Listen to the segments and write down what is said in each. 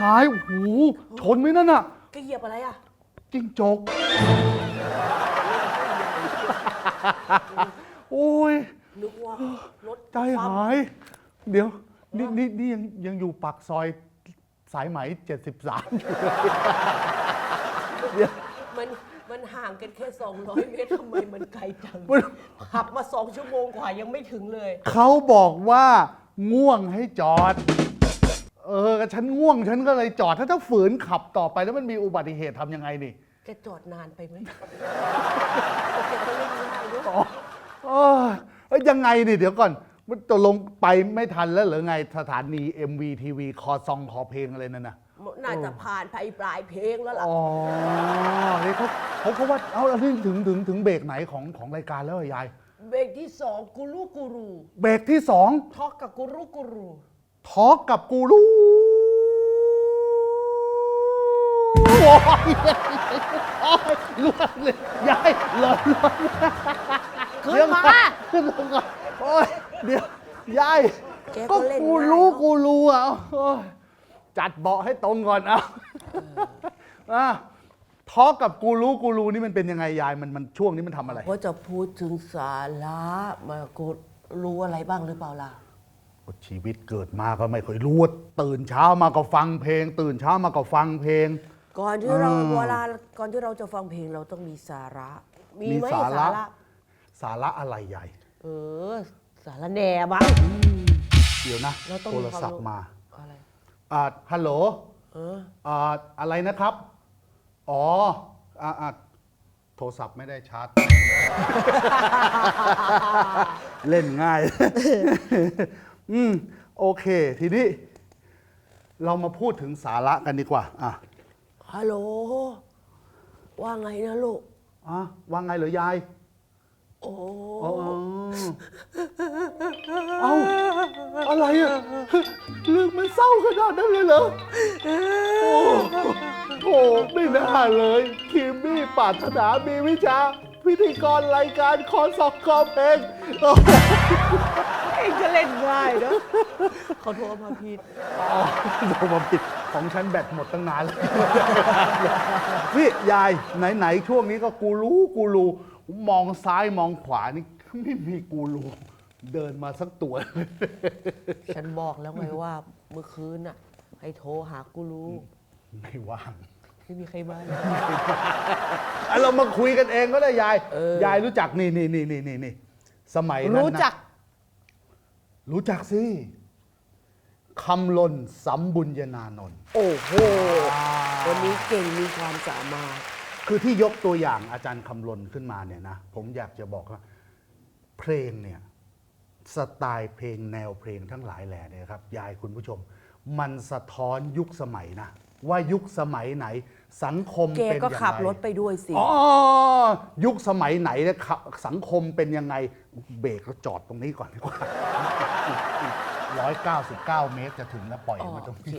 หายโอ้โหชนไหมนั่นน่ะแกเหยียบอะไรอะ จิ้งจก โอ้ย นึกว่ารถใจหาย เดี๋ยว นี่นี่นี่ยังยังอยู่ปากซอยสายไหม 73อยู่เลยเดี๋ยว มันมันห่างกันแค่ 200 เมตรทำไมมันไกลจังมัน ขับมาสองชั่วโมงกว่ายังไม่ถึงเลย เขาบอกว่าง่วงให้จอด เออก็ฉันง่วงฉันก็เลยจอดถ้าถ้าฝืนขับต่อไปแล้วมันมีอุบัติเหตุทำยังไงนี่แกจอดนานไปไหมแกก็เล่นง่ายด้วยอ๋อเออเอ้ยยังไงนี่เดี๋ยวก่อน มันตกลงไปไม่ทันแล้วเหรือไงสถานี MVTV คอซองคอเพลงอะไรนั่นนะน่าจะผ่านไปปลายเพลงแล้วล่ะ อ๋อนี่เขาเขาเขาว่า เอาแล้วนี่ถึงถึงถึงเบรกไหนของของรายการแล้วเหรอยาย เบรกที่สองกูรูกูรู เบรกที่สอง ทอกกับกูรูกูรู ทอกกับกูรูโอ้ยโอ้ยลวนเลยยายหลอนหลอนขึ้นเดี๋ยวมาก่อนขึ้นลงก่อนโอ้ยเดี๋ยวยายแกก็ก็เล่นกูรู้เนอะ กูรู้อะโอ้ยจัดเบาะให้ตรงก่อนเอาอะทอกกับกูรู้กูรู้นี่มันเป็นยังไงยายมันมันช่วงนี้มันทำอะไร ว่าจะพูดถึงสาระมากูรู้อะไรบ้างหรือเปล่าล่ะ ชีวิตเกิดมาก็ไม่เคยรู้ว่าตื่นเช้ามาก็ฟังเพลง ตื่นเช้ามาก็ฟังเพลง ก่อนที่เราอืมเวลาก่อนที่เราจะฟังเพลงเราต้องมีสาระ มีมีไหมสาสาระระ สาระอะไรใหญ่ เออ สาระแหน่บ้างเดี๋ยวนะเราต้องโทมีรความศัพท์มาอะไรอ่าฮัลโหลเอออ่าอะไรนะครับ อ๋ออ่าอ่าโทรศัพท์ไม่ได้ชาร์จ เล่นง่าย อืม โอเค ทีนี้ เรามาพูดถึงสาระกันดีกว่า อะฮัลโหล ว่าไงนะลูก อะว่าไงเหรอยาย โอ้อ๋อเอาอะไรอะเรื่องมันเศร้าขนาดนั้นเลยเหรอ โอ้โหไม่น่าเลยคิมมี่ปรารถนามีวิชา พิธีกรรายการคอนสอบคอเพลงโอ้โห เองก็เล่นง่ายนะเขาโทรมาผิดอ๋อโทรมาผิดของฉันแบตหมดตั้งนานแล้วนี่ยายไหนๆช่วงนี้ก็กูรู้กูรู้มองซ้ายมองขวานี่ไม่มีกูรู้เดินมาสักตัว ฉันบอกแล้วไงว่าเมื่อคืนน่ะ ให้โทรหากูรู้ ไม่ว่างไม่มีใครมาอะเรามาคุยกันเองก็ได้ยายเออยายรู้จักนี่นี่นี่นี่นี่นี่สมัยนั้นนะรู้จัก รู้จักสิคำลนสัมบุญญนานนท์โอ้โห วันนี้เก่งมีความสามารถ คือที่ยกตัวอย่างอาจารย์คำลนขึ้นมาเนี่ยนะ ผมอยากจะบอกว่า เพลงเนี่ย สไตล์เพลงแนวเพลงทั้งหลายแหล่เนี่ยครับ ยายคุณผู้ชม มันสะท้อนยุคสมัยนะ ว่ายุคสมัยไหน สังคมแกเป็นก็ยังขับไงรถไปด้วยสิ อ๋อยุคสมัยไหนเนี่ยขับสังคมเป็นยังไงเบรกแล้วจอดตรงนี้ก่อนดีกว่าร้อยเก้าสิบเก้าเมตรจะถึงแล้วปล่อยอ๋อมาตรงโอนี้เค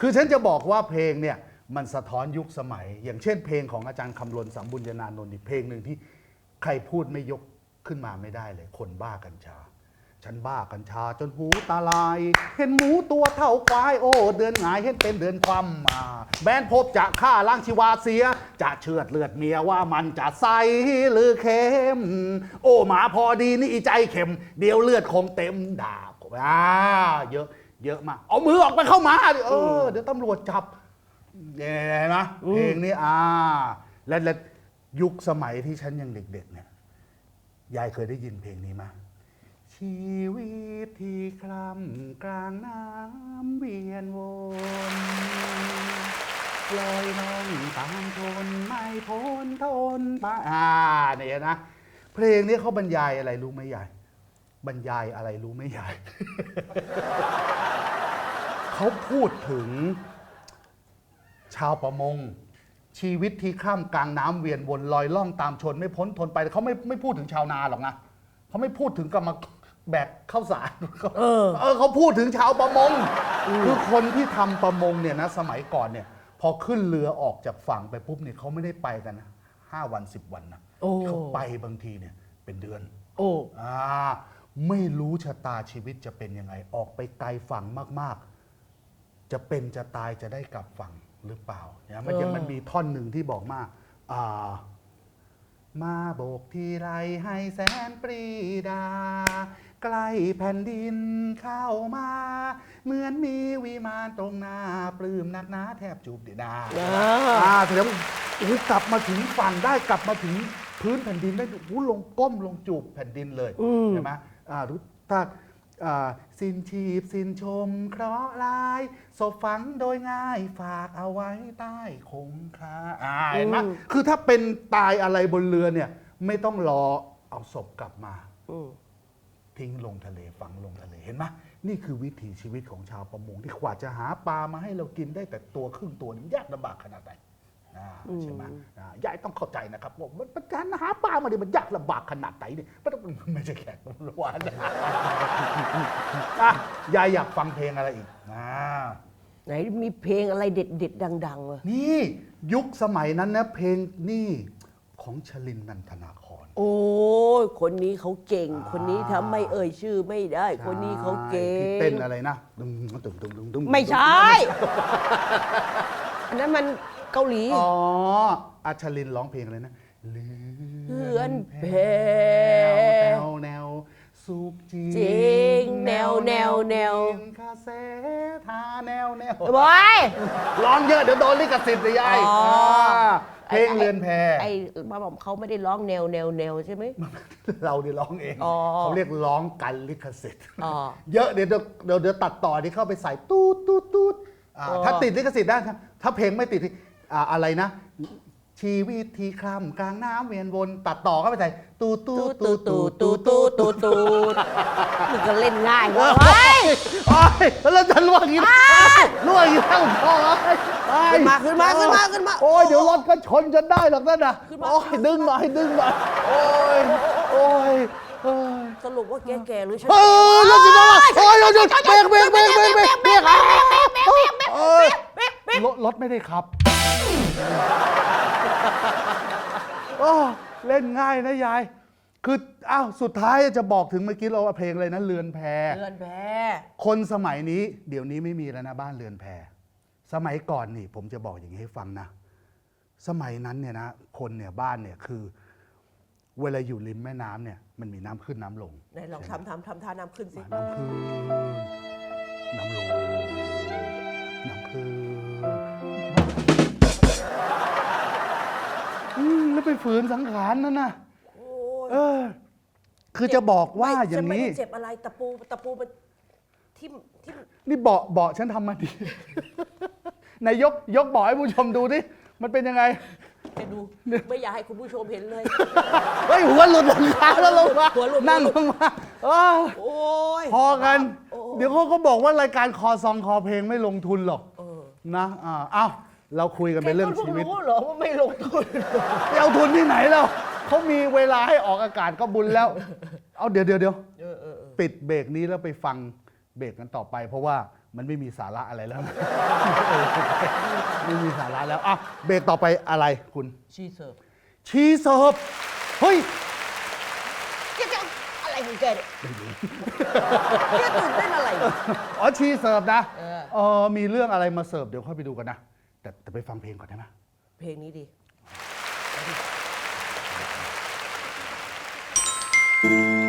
คือฉันจะบอกว่าเพลงเนี่ยมันสะท้อนยุคสมัย อย่างเช่นเพลงของอาจารย์คำลนสัมบุญญานานนท์นี่เพลงหนึ่งที่ใครพูดไม่ยกขึ้นมาไม่ได้เลย คนบ้ากัญชา ฉันบ้ากัญชาจนหูตาลาย เห็นหมูตัวเท่าควายโอ้ เดือนหงายเห็นเป็นเดือนความมาแบนพบจะฆ่าล้างชีวาเสีย จะเชือดเลือดเมียว่ามันจะใสหรือเค็ม โอ้หมาพอดีนี่ใจเข็ม เดี๋ยวเลือดคงเต็มดาบอ่าเยอะเยอะมากเอามือออกไปเข้ามาดิเออเดี๋ยวตำรวจจับเนี่ยนะเพลงนี้อ่า และและยุคสมัยที่ฉันยังเด็ก ๆ เนี่ยยายเคยได้ยินเพลงนี้ไหม ชีวิตที่คลำกลางน้ำเวียนวนลอยน้องตามทนไม่พ้นทนไปอ่าเนี่ยนะ เพลงนี้เขาบรรยายอะไรรู้ไหมยายบรรยายอะไรรู้ไหมยายเขาพูดถึง ชาวประมง ชีวิตที่ข้ามกลางน้ำเวียนวนลอยล่องตามชนไม่พ้นทนไปเขาไม่ไม่พูดถึงชาวนาหรอกนะเขาไม่พูดถึงกรรม แบกข้าวสารเออ เออเขาพูดถึงชาวประมง คือคนที่ทำประมงเนี่ยนะสมัยก่อนเนี่ย พอขึ้นเรือออกจากฝั่งไปปุ๊บเนี่ยเขาไม่ได้ไปกันนะห้าวันสิบวันนะโอ้ เขาไปบางทีเนี่ยเป็นเดือน โอ้ อ่าไม่รู้ชะตาชีวิตจะเป็นยังไง ออกไปไกลฝั่งมากจะเป็นจะตายจะได้กลับฝั่งหรือเปล่าเนี่ยมันจะเออ มันมีท่อนหนึ่งที่บอกมาอ่า มาโบกทีไรให้แสนปรีดา ใกล้แผ่นดินเข้ามา เหมือนมีวิมานตรงหน้า ปลื้มนักหนาแทบจูบเดียดาอ่า อ่าแสดงว่าโอ้โหกลับมาถึงฝั่งได้กลับมาถึงพื้นแผ่นดินได้โอ้โหลงก้มลงจูบแผ่นดินเลยอืม ใช่ไหมอ่ารู้ถ้าอ่าสินชีพสินชมเคราะห์ลายศพฝังโดยง่ายฝากเอาไว้ใต้คงคาอ่าเห็นไหมคือถ้าเป็นตายอะไรบนเรือเนี่ย ไม่ต้องรอเอาศพกลับมา อืม ทิ้งลงทะเลฝังลงทะเลเห็นไหมนี่คือวิถีชีวิตของชาวประมงที่กว่าจะหาปลามาให้เรากินได้แต่ตัวครึ่งตัวนี่ยากลำบากขนาดไหนอ่าใช่ไหมอ่ายายต้องเข้าใจนะครับว่ามันมันการหาปลามาเนี่ยมันยากลำบากขนาดไหนเนี่ยไม่ต้องไม่ใช่แขกรวานนะอะยายอยากฟังเพลงอะไรอีกอ่า ไหนมีเพลงอะไรเด็ดเด็ดๆดังๆเลยนี่ยุคสมัยนั้นนะเพลงนี่ของชลินนันทนาคร โอ้ยคนนี้เขาเก่งอ่าคนนี้ทำไม่เอ่ยชื่อไม่ได้ คนนี้เขาเก่ที่งเต้นอะไรนะดึงดึงดึงดึงดึงไม่ใช่ อันนั้นมันเกาหลีอ๋ออาชลินร้องเพลงอะไรนะเลืเลื่อนแพแนวแนวสุกจริงจริงแนวแนวแนวกิคาเซทาแนวแนว บอย ร้องเยอะเดี๋ยวโดนลิขสิทธิ์เลยยายอ๋อาเพลงเรือนแพไอ้มาบอกเขาไม่ได้ร้องแนวแนวแนวใช่ไหม เราเนี่ยร้องเองอ๋อ เขาเรียกร้องกันลิขสิทธิ์ อ๋อ เยอะเดี๋ยวเดี๋ยวเดี๋ยวเดี๋ยวตัดต่อที่เข้าไปใส่ตูดตูดตูดอ่าอ๋อ ถ้าติดลิขสิทธิ์ได้ครับถ้าเพลงไม่ติดอ่าอะไรนะ ชีวิตที่คล่ำกลางน้ำเวียนวนตัดต่อเข้าไปใส่ตูดตูตูดดตูตูดดตูตูดดตูตูดดตูตูดดตูดมันก็เล่นง่ายเว้ยโอ้ยแล้วจะล่วงอีกล่วงอีกแล้วพอเอ้ยขึ้นมาขึ้นมาขึ้นมาขึ้นมาโอ้ยเดี๋ยวรถก็ชนจนได้หรอกนั่นน่ะขึ้นมาโอ้ยดึงหน่อยดึงหน่อยโอ้ยโอ้ยโอ้ยสรุปว่าแกแก่หรือฉันเฮ้ยรถสิน้องโอ้ยหยุดหยุดเบรกเบรกเบรกเบรกเบรกเบรกเอ้ยรถรถไม่ได้ขับ โอ้เล่นง่ายนะยาย คืออ้าวสุดท้ายจะบอกถึงเมื่อกี้เราว่าเพลงอะไรนะเรือนแพเดือนแพ้คนสมัยนี้เดี๋ยวนี้ไม่มีแล้วนะบ้านเรือนแพ สมัยก่อนนี่ผมจะบอกอย่างนี้ให้ฟังนะ สมัยนั้นเนี่ยนะคนเนี่ยบ้านเนี่ยคือ เวลาอยู่ริมแม่น้ำเนี่ยมันมีน้ำขึ้นน้ำลงไหนลองทำทำทำท่าน้ำขึ้นสิ น้ำขึ้นน้ำลงน้ำขึ้น ไปฝืนสังขารนั่นนะโอ้ยเออ คือจะบอกว่าไม่อย่างฉัไม่นี้ ได้เจ็บอะไรตะปูตะปูมันทิ่มทิ่มนี่เบาะเบาะฉันทำมาดี นายยกยกเบาะให้ผู้ชมดูดิ มันเป็นยังไง ไปดู ไม่อยากให้คุณผู้ชมเห็นเลย เฮ้ยหัวหลุดหลังคาแล้วลงมาหัวหลุด นั่งลงมาเออโอ้ยพอกัน โอ้เดี๋ยวเขาก็บอกว่ารายการคอซองคอเพลงไม่ลงทุนหรอก เออ นะ อ่าเอ้า เราคุยกันเป็นเรื่องชีวิตแกก็พิ่รู้เหรอว่าไม่ลงทุน ไปเอาทุนที่ไหนเราเขามีเวลาให้ออกอากาศก็บุญแล้ว เอาเดี๋ยวเดี๋ยวเดี๋ยวเออเออเออปิดเบรกนี้แล้วไปฟังเบรกกันต่อไป เพราะว่ามันไม่มีสาระอะไรแล้ว ไม่มีสาระแล้วอะเบรกต่อไปอะไรคุณ ชีเสิร์ฟชีเสิร์ฟเฮ้ย แกจะอะไรของแกเนี่ยแกตื่นเต้นอะไรเนี่ยอ๋อชีเสิร์ฟนะเออ เออมีเรื่องอะไรมาเสิร์ฟเดี๋ยวค่อยไปดูกันนะ แต่แต่ไปฟังเพลงก่อนได้ไหมเพลงนี้ดีห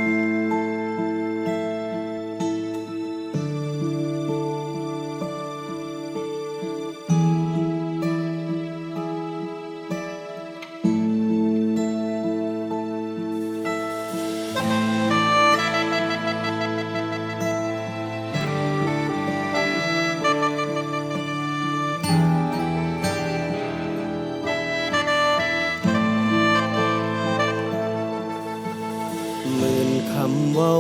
มื่นคำว้า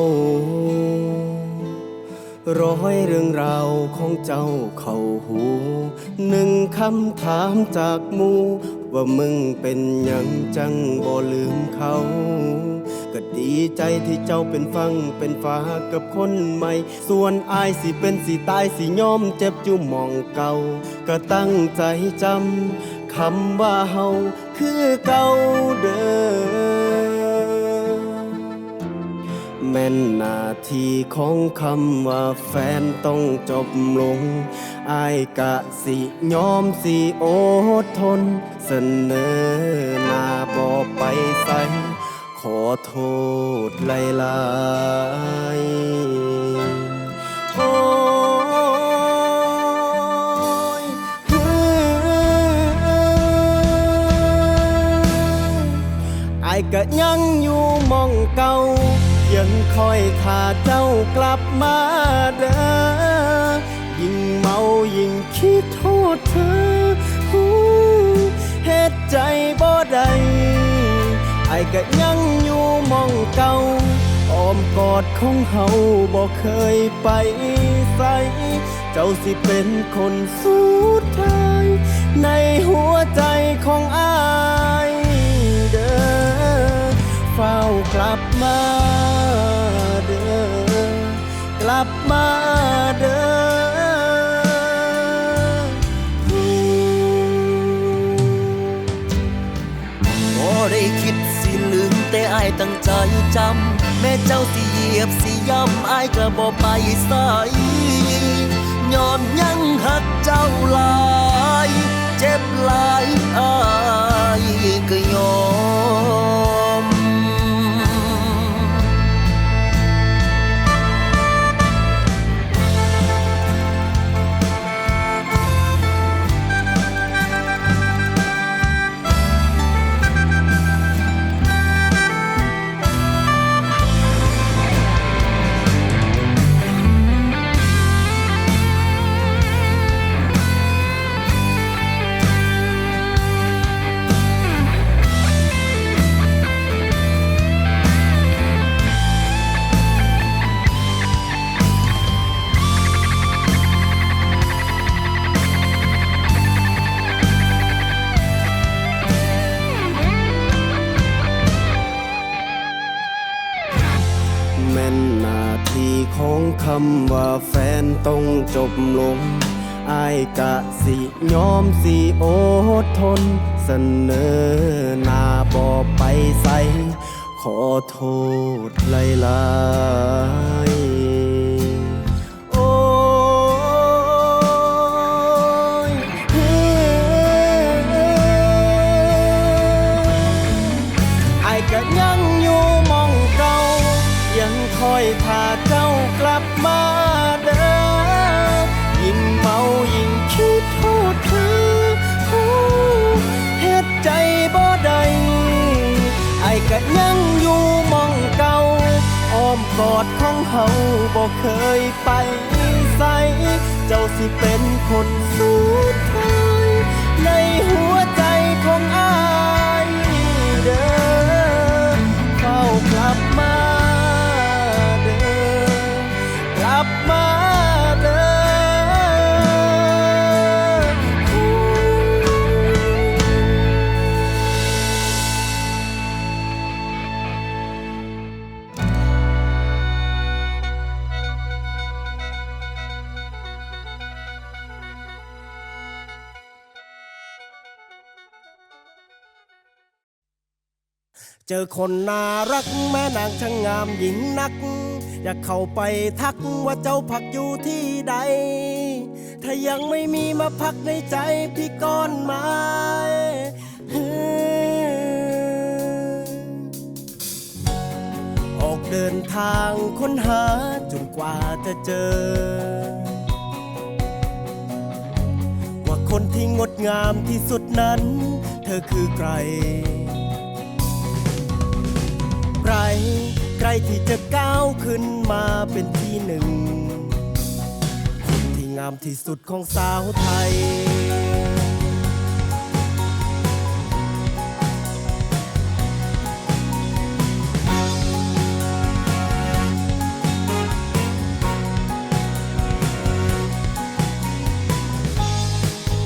ร้อยเรื่องราวของเจ้าเข้าหู หนึ่งคำถามจากมู ว่ามึงเป็นยังจังบ่ลืมเขา ก็ดีใจที่เจ้าเป็นฟังเป็นฟ้ากับคนใหม่ ส่วนอายสิเป็นสิตายสิยอมเจ็บจุหมองเก่า ก็ตั้งใจจำคำว่าเฮาคือเก่าเด้อ แม่นนาทีของคำว่าแฟนต้องจบลง อายกะสิยอมสิโอดทน เสนอหน้าบอไปใสขอโทษหลายๆโอ้ยไอ้ก็ยังอยู่มองเก่า ยังคอยท่าเจ้ากลับมาเด้อยิ่งเมายิ่งคิดโทษเธอเหตุใจบ่ได้ไอ้ก็ยังอยู่มองเก่าอ้อมกอดของเฮาบ่เคยไปใสเจ้าสิเป็นคนสุดท้าย ในหัวใจของอาย เฝ้ากลับมาเด้อกลับมาเด้อได้คิดสิลืมแต่อายตั้งใจจำ แม่เจ้าสิเหยียบสิย่ำอายก็บ่ไปสายย้อนยังหักเจ้าหลาย เจ็บหลายอายก็ยอม ลงอายกะสิยอมสิโอดทน เสนอหน้าบอไปใสขอโทษหลายๆ ก็ยังอยู่มองเก่าอ้อมกอดของเฮาบ่เคยไปใสเจ้าสิเป็นคนสุดท้ายในหัวใจของอายเด้อเฝ้ากลับมาเด้อกลับมา เจอคนน่ารักแม่นางช่างงามหญิงนัก อยากเข้าไปทักว่าเจ้าพักอยู่ที่ใด ถ้ายังไม่มีมาพักในใจพี่ก้อนไม้ออกเดินทางค้นหาจนกว่าจะเจอ ว่าคนที่งดงามที่สุดนั้น เธอคือใคร ใคร ใครที่จะก้าวขึ้นมาเป็นที่หนึ่ง คนที่งามที่สุดของสาวไทย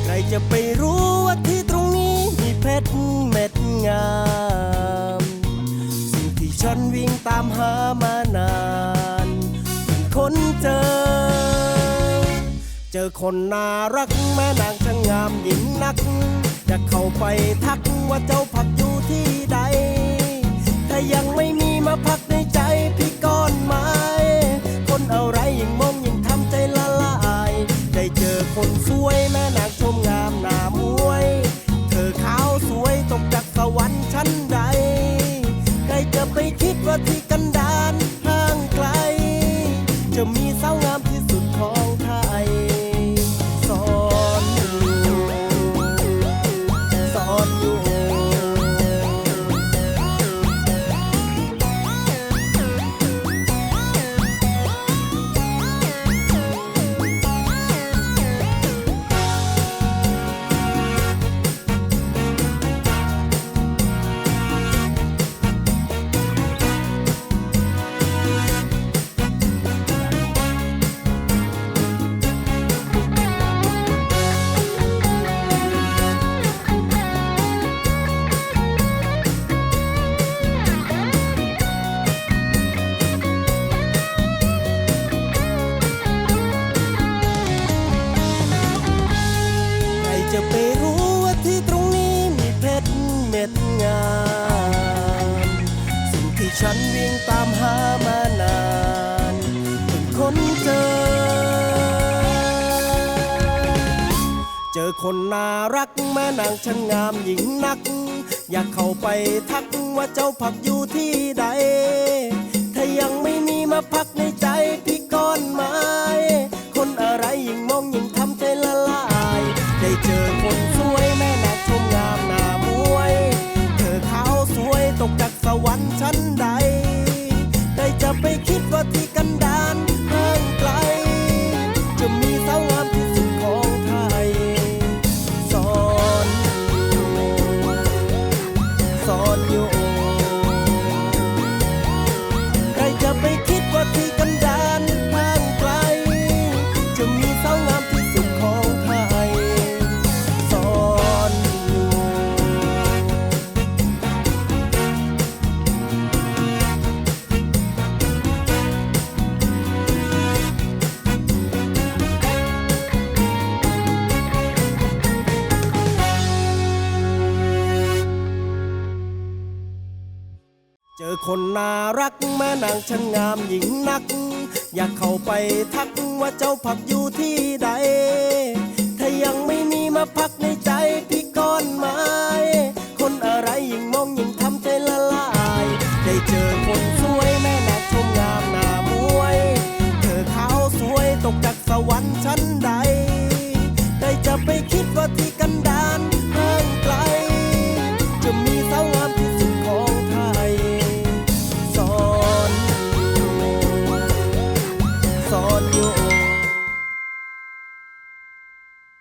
ใครจะไป อคนน่ารักแม่นางช่างงามยิ่งนัก จะเข้าไปทักว่าเจ้าพักอยู่ที่ใด ถ้ายังไม่มีมาพักในใจพี่ก้อนไม้ คนอะไรยิ่งมองยิ่งทำใจละลาย ได้เจอคนสวยแม่นางชมงามหน้ามวย เธอขาวสวยตกจากสวรรค์ชั้นใด ใครจะไปคิดว่าที่ คนน่ารักแม่นางช่างงามหญิงนัก อยากเข้าไปทักว่าเจ้าพักอยู่ที่ใด ถ้ายังไม่มีมาพักในใจพี่ก้อนไม้คนอะไรยิ่งมองยิ่งทำใจละลาย ได้เจอคนสวยแม่นางชมงามหน้ามวย เธอขาวสวยตกจากสวรรค์ชั้นใด ได้จะไปคิดว่าที่กันดาน คนน่ารักแม่นางช่างงามหญิงนัก อยากเข้าไปทักว่าเจ้าพักอยู่ที่ใด ถ้ายังไม่มีมาพักในใจพี่ก้อนไม้ คนอะไรยิ่งมองยิ่งทำใจละลาย ได้เจอคนสวยแม่นางชมงามหน้ามวย เธอขาวสวยตกจากสวรรค์ชั้นใด ได้จะไปคิดว่าที่กันดาน